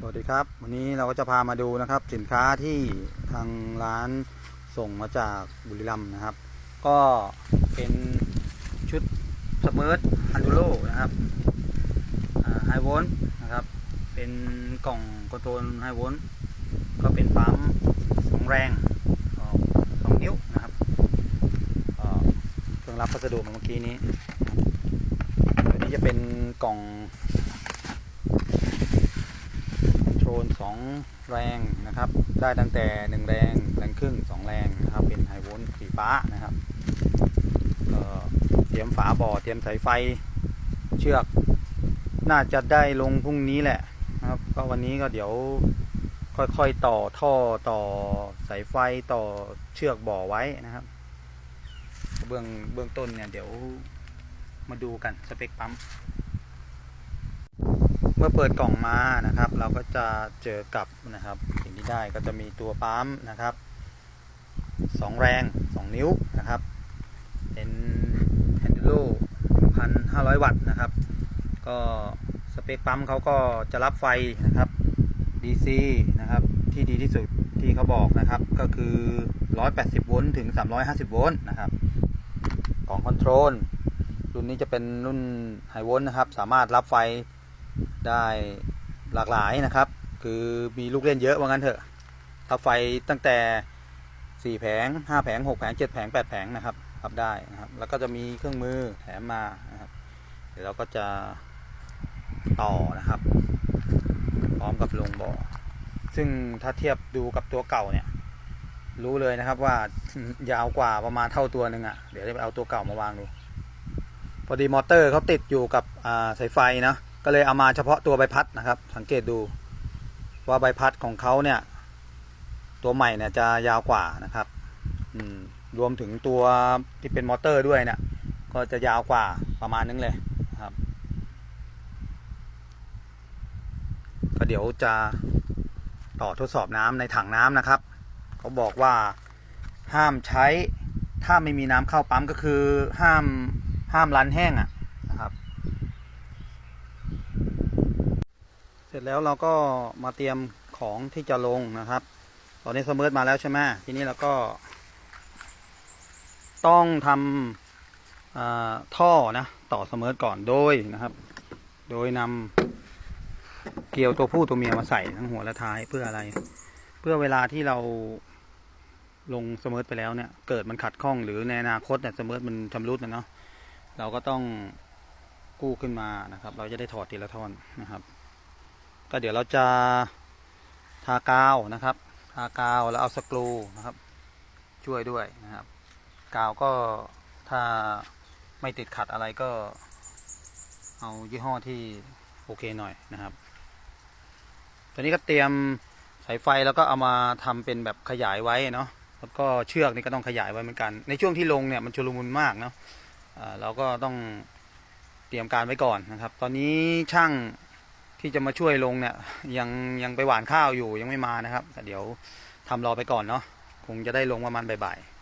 สวัสดีครับ วันนี้เราก็จะพามาดูนะครับ สินค้าที่ทางร้านส่งมาจากบุรีรัมย์นะครับ ก็เป็นชุดสเมิร์ตอันดูโลนะครับไฮโวล์นะครับ เป็นกล่องคอนโทรลไฮโวล์ก็เป็นปั๊มสองแรงออกสองนิ้วนะครับเครื่องรับพัสดุมาเมื่อกี้นี้ตัวนี้จะเป็นกล่อง นโทรลสองแรงนะครับ ได้ตั้งแต่หนึ่งแรงแรงครึ่งสองแรงนะครับ เป็นไฮโวลต์สีฟ้านะครับก็เตรียมฝาบ่อเตรียมสายไฟเชือก น่าจะได้ลงพรุ่งนี้แหละนะครับ ก็วันนี้ก็เดี๋ยวค่อยๆต่อท่อต่อสายไฟต่อเชือกบ่อไว้นะครับ เบื้องเบื้องต้นเนี่ยเดี๋ยวมาดูกันสเปคปั๊ม เมื่อเปิดกล่องมานะครับ เราก็จะเจอกับนะครับสิ่งที่ได้ก็จะมีตัวปั๊มนะครับสองแรงสองนิ้วนะครับเป็นแฮนด์โลพันห้าร้อยวัตต์นะครับ ก็สเปคปั๊มเขาก็จะรับไฟนะครับ DC นะครับที่ดีที่สุดที่เขาบอกนะครับก็คือ 180 โวลต์ถึง 350 โวลต์นะครับกล่องคอนโทรลรุ่นนี้จะเป็นรุ่นไฮโวลต์นะครับ สามารถรับไฟ ได้หลากหลายนะครับ คือมีลูกเล่นเยอะว่างั้นเถอะรับไฟตั้งแต่ 4 แผง 5 แผง 6 แผง 7 แผง 8 แผงนะครับรับได้นะครับ แล้วก็จะมีเครื่องมือแถมมานะครับ เดี๋ยวเราก็จะต่อนะครับ พร้อมกับลงบ่อ ซึ่งถ้าเทียบดูกับตัวเก่าเนี่ย รู้เลยนะครับว่ายาวกว่าประมาณเท่าตัวหนึ่งอะ่ะ เดี๋ยวจะไปเอาตัวเก่ามาวางดู พอดีมอเตอร์เขาติดอยู่กับสายไฟนะ ก็เลยเอามาเฉพาะตัวใบพัดนะครับ สังเกตดูว่าใบพัดของเขาเนี่ย ตัวใหม่เนี่ยจะยาวกว่านะครับรวมถึงตัวที่เป็นมอเตอร์ด้วยเนี่ยก็จะยาวกว่าประมาณนึงเลยครับ ก็เดี๋ยวจะต่อทดสอบน้ำในถังน้ำนะครับเขาบอกว่าห้ามใช้ถ้าไม่มีน้ำเข้าปั๊มก็คือห้ามห้ามรันแห้งอะ่ะนะครับ เส ร็จแล้วเราก็มาเตรียมของที่จะลงนะครับ ตอนนี้สมเมิร์ตมาแล้วใช่ไหมทีนี้เราก็ ต้องทำท่อนะต่อสมเมิร์ตก่อนโดยนะครับ โดยนำเกลียวตัวผู้ตัวเมียมาใส่ทั้งหัวและท้ายเพื่ออะไร เพื่อเวลาที่เราลงสมเมิร์ตไปแล้วเนี่ย เกิดมันขัดข้องหรือในอนาคตเนี่ยสมเมิร์ตมันชำรุดนะเนาะเราก็ต้องกู้ขึ้นมานะครับ เราจะได้ถอดทีละท่อนนะครับ ก็เดี๋ยวเราจะทากาวนะครับ ทากาวแล้วเอาสกรูนะครับ ช่วยด้วยนะครับ กาวก็ถ้าไม่ติดขัดอะไรก็ เอายี่ห้อที่โอเคหน่อยนะครับตัวนี้ก็เตรียมสายไฟแล้วก็เอามาทำเป็นแบบขยายไว้เนาะแล้วก็เชือกนี่ก็ต้องขยายไว้เหมือนกัน ในช่วงที่ลงเนี่ยมันชุลมุนมากเนาะเราก็ต้องเตรียมการไว้ก่อนนะครับ ตอนนี้ช่าง ที่จะมาช่วยลงเนี่ยยังยังไปหวานข้าวอยู่ยังไม่มานะครับแต่เดี๋ยวทำรอไปก่อนเนาะคงจะได้ลงประมาณบ่ายๆ